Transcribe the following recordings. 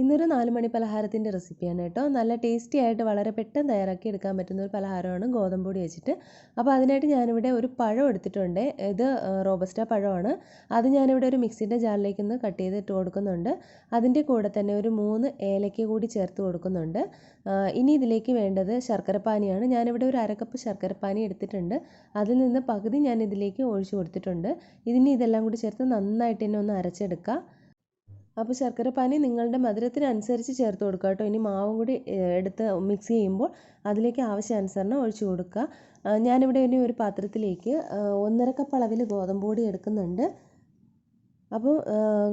ഇന്നൊരു നാല് മണി പലഹാരത്തിന്റെ റെസിപ്പിയാണ് കേട്ടോ. നല്ല ടേസ്റ്റി ആയിട്ട് വളരെ പെട്ടെന്ന് തയ്യാറാക്കി എടുക്കാൻ പറ്റുന്ന ഒരു പലഹാരമാണ് ഗോതമ്പ് പൊടി വെച്ചിട്ട്. അപ്പോൾ അതിനായിട്ട് ഞാനിവിടെ ഒരു പഴം എടുത്തിട്ടുണ്ട്. ഇത് റോബസ്റ്റ പഴമാണ്. അത് ഞാനിവിടെ ഒരു മിക്സിന്റെ ജാറിലേക്ക് ഒന്ന് കട്ട് ചെയ്ത് ഇട്ട് കൊടുക്കുന്നുണ്ട്. അതിന്റെ കൂടെ തന്നെ ഒരു മൂന്ന് ഏലക്ക കൂടി ചേർത്ത് കൊടുക്കുന്നുണ്ട്. ഇനി ഇതിലേക്ക് വേണ്ടത് ശർക്കരപ്പാനിയാണ്. ഞാനിവിടെ ഒരു അരക്കപ്പ് ശർക്കരപ്പാനി എടുത്തിട്ടുണ്ട്. അതിൽ നിന്ന് പകുതി ഞാൻ ഇതിലേക്ക് ഒഴിച്ചു കൊടുത്തിട്ടുണ്ട്. ഇതിന് ഇതെല്ലാം കൂടി ചേർത്ത് നന്നായിട്ട് തന്നെ ഒന്ന് അരച്ചെടുക്കുക അപ്പോൾ ശർക്കരപ്പാനി നിങ്ങളുടെ മധുരത്തിനനുസരിച്ച് ചേർത്ത് കൊടുക്കുക കേട്ടോ. ഇനി മാവും കൂടി എടുത്ത് മിക്സ് ചെയ്യുമ്പോൾ അതിലേക്ക് ആവശ്യാനുസരണം ഒഴിച്ചു കൊടുക്കുക. ഞാനിവിടെ ഇനി ഒരു പാത്രത്തിലേക്ക് ഒന്നര കപ്പ് അളവിൽ ഗോതമ്പ് പൊടി എടുക്കുന്നുണ്ട്. അപ്പോൾ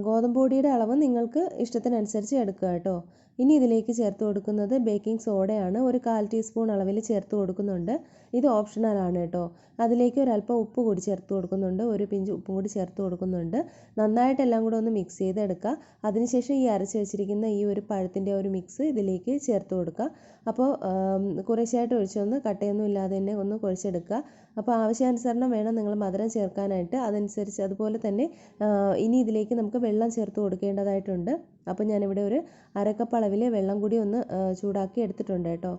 ഗോതമ്പ് പൊടിയുടെ അളവ് നിങ്ങൾക്ക് ഇഷ്ടത്തിനനുസരിച്ച് എടുക്കുക കേട്ടോ. ഇനി ഇതിലേക്ക് ചേർത്ത് കൊടുക്കുന്നത് ബേക്കിംഗ് സോഡയാണ് ഒരു കാൽ ടീസ്പൂൺ അളവിൽ ചേർത്ത് കൊടുക്കുന്നുണ്ട്. ഇത് ഓപ്ഷണലാണ് കേട്ടോ. അതിലേക്ക് ഒരല്പം ഉപ്പ് കൂടി ചേർത്ത് കൊടുക്കുന്നുണ്ട്. ഒരു പിഞ്ച് ഉപ്പും കൂടി ചേർത്ത് കൊടുക്കുന്നുണ്ട്. നന്നായിട്ട് എല്ലാം കൂടെ ഒന്ന് മിക്സ് ചെയ്തെടുക്കുക. അതിനുശേഷം ഈ അരച്ച് വെച്ചിരിക്കുന്ന ഈ ഒരു പഴത്തിന്റെ ഒരു മിക്സ് ഇതിലേക്ക് ചേർത്ത് കൊടുക്കുക. അപ്പോൾ കുറേശ്ശായിട്ട് ഒഴിച്ചൊന്ന് കട്ടയൊന്നും ഇല്ലാതെ തന്നെ ഒന്ന് കുഴച്ചെടുക്കുക. അപ്പോൾ ആവശ്യാനുസരണം വേണം നിങ്ങൾ മധുരം ചേർക്കാനായിട്ട്. അതനുസരിച്ച് അതുപോലെ തന്നെ ഇനി ഇതിലേക്ക് നമുക്ക് വെള്ളം ചേർത്ത് കൊടുക്കേണ്ടതായിട്ടുണ്ട്. അപ്പോൾ ഞാനിവിടെ ഒരു അരക്കപ്പ് അളവിൽ വെള്ളം കൂടി ഒന്ന് ചൂടാക്കി എടുത്തിട്ടുണ്ട് കേട്ടോ.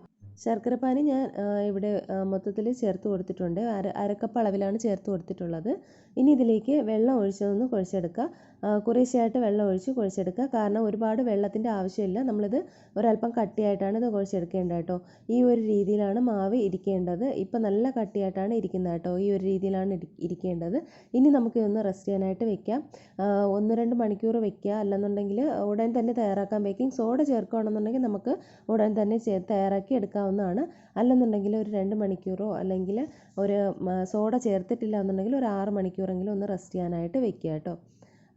ശർക്കരപ്പാനി ഞാൻ ഇവിടെ മൊത്തത്തിൽ ചേർത്ത് കൊടുത്തിട്ടുണ്ട്. അര അരക്കപ്പ് അളവിലാണ് ചേർത്ത് കൊടുത്തിട്ടുള്ളത്. ഇനി ഇതിലേക്ക് വെള്ളം ഒഴിച്ചതൊന്ന് കുഴച്ചെടുക്കുക. കുറേശ്ശെയായിട്ട് വെള്ളം ഒഴിച്ച് കുഴച്ചെടുക്കുക. കാരണം ഒരുപാട് വെള്ളത്തിന്റെ ആവശ്യമില്ല. നമ്മളിത് ഒരല്പം കട്ടിയായിട്ടാണ് ഇത് കുഴച്ചെടുക്കേണ്ടത് കേട്ടോ. ഈ ഒരു രീതിയിലാണ് മാവ് ഇരിക്കേണ്ടത്. ഇപ്പം നല്ല കട്ടിയായിട്ടാണ് ഇരിക്കുന്നത് കേട്ടോ. ഈ ഒരു രീതിയിലാണ് ഇരിക്കേണ്ടത്. ഇനി നമുക്കിതൊന്ന് റെസ്റ്റ് ചെയ്യാനായിട്ട് വെക്കാം. ഒന്ന് രണ്ട് മണിക്കൂർ വെക്കുക. അല്ലെന്നുണ്ടെങ്കിൽ ഉടൻ തന്നെ തയ്യാറാക്കാൻ ബേക്കിംഗ് സോഡ ചേർക്കുകയാണെന്നുണ്ടെങ്കിൽ നമുക്ക് ഉടൻ തന്നെ തയ്യാറാക്കി എടുക്കാവുന്നതാണ് അല്ലെന്നുണ്ടെങ്കിൽ ഒരു രണ്ട് മണിക്കൂറോ അല്ലെങ്കിൽ ഒരു സോഡ ചേർത്തിട്ടില്ല എന്നുണ്ടെങ്കിൽ ഒരു ആറ് മണിക്കൂറെങ്കിലും ഒന്ന് റെസ്റ്റ് ചെയ്യാനായിട്ട് വെക്കുക കേട്ടോ.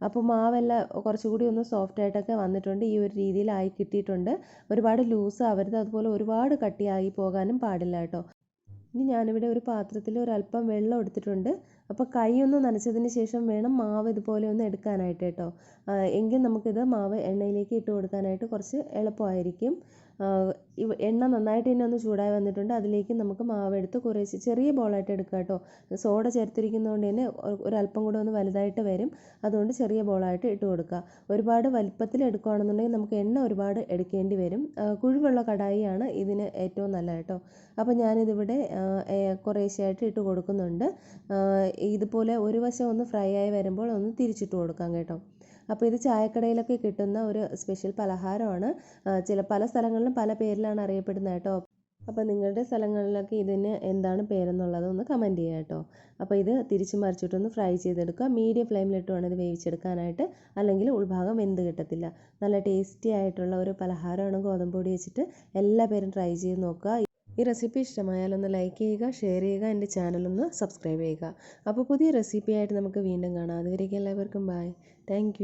അപ്പോൾ മാവെല്ലാം കുറച്ചുകൂടി ഒന്ന് സോഫ്റ്റ് ആയിട്ടൊക്കെ വന്നിട്ടുണ്ട്. ഈ ഒരു രീതിയിലായി കിട്ടിയിട്ടുണ്ട്. ഒരുപാട് ലൂസ് ആവരുത്. അതുപോലെ ഒരുപാട് കട്ടിയായി പോകാനും പാടില്ല കേട്ടോ. ഇനി ഞാനിവിടെ ഒരു പാത്രത്തിൽ ഒരല്പം വെള്ളം എടുത്തിട്ടുണ്ട്. അപ്പോൾ കൈ ഒന്ന് നനച്ചതിന് ശേഷം വേണം മാവ് ഇതുപോലെ ഒന്ന് എടുക്കാനായിട്ട് കേട്ടോ. എങ്കിൽ നമുക്കിത് മാവ് എണ്ണയിലേക്ക് ഇട്ട് കൊടുക്കാനായിട്ട് കുറച്ച് എളുപ്പമായിരിക്കും. എണ്ണ നന്നായിട്ട് തന്നെ ഒന്ന് ചൂടായി വന്നിട്ടുണ്ട്. അതിലേക്ക് നമുക്ക് മാവെടുത്ത് കുറേശ്ശെ ചെറിയ ബോളായിട്ട് എടുക്കുക കേട്ടോ. സോഡ ചേർത്തിരിക്കുന്നതുകൊണ്ട് തന്നെ ഒരല്പം കൂടെ ഒന്ന് വലുതായിട്ട് വരും. അതുകൊണ്ട് ചെറിയ ബോളായിട്ട് ഇട്ട് കൊടുക്കുക. ഒരുപാട് വലിപ്പത്തിൽ എടുക്കുകയാണെന്നുണ്ടെങ്കിൽ നമുക്ക് എണ്ണ ഒരുപാട് എടുക്കേണ്ടി വരും. കുഴിവുള്ള കടായിയാണ് ഇതിന് ഏറ്റവും നല്ല കേട്ടോ. അപ്പോൾ ഞാനിതിവിടെ കുറേശ്ശെയായിട്ട് ഇട്ട് കൊടുക്കുന്നുണ്ട്. ഇതുപോലെ ഒരു വശം ഒന്ന് ഫ്രൈ ആയി വരുമ്പോൾ ഒന്ന് തിരിച്ചിട്ട് കൊടുക്കാം കേട്ടോ. അപ്പോൾ ഇത് ചായക്കടയിലൊക്കെ കിട്ടുന്ന ഒരു സ്പെഷ്യൽ പലഹാരമാണ്. ചില പല സ്ഥലങ്ങളിലും പല പേരിലാണ് അറിയപ്പെടുന്നത് കേട്ടോ. അപ്പോൾ നിങ്ങളുടെ സ്ഥലങ്ങളിലൊക്കെ ഇതിന് എന്താണ് പേരെന്നുള്ളത് ഒന്ന് കമന്റ് ചെയ്യുക കേട്ടോ. അപ്പോൾ ഇത് തിരിച്ചു മറിച്ചിട്ടൊന്ന് ഫ്രൈ ചെയ്തെടുക്കുക. മീഡിയം ഫ്ലെയിമിലിട്ട് വേണം ഇത് വേവിച്ചെടുക്കാനായിട്ട്. അല്ലെങ്കിൽ ഉൾഭാഗം വെന്ത് കിട്ടത്തില്ല. നല്ല ടേസ്റ്റി ആയിട്ടുള്ള ഒരു പലഹാരമാണ് ഗോതമ്പ് പൊടി വെച്ചിട്ട്. എല്ലാ പേരും ട്രൈ ചെയ്ത് നോക്കുക. ഈ റെസിപ്പി ഇഷ്ടമായാൽ ഒന്ന് ലൈക്ക് ചെയ്യുക ഷെയർ ചെയ്യുക എന്റെ ചാനലൊന്ന് സബ്സ്ക്രൈബ് ചെയ്യുക. അപ്പോൾ പുതിയ റെസിപ്പിയായിട്ട് നമുക്ക് വീണ്ടും കാണാം. അതുവരേക്കും എല്ലാവർക്കും ബൈ താങ്ക്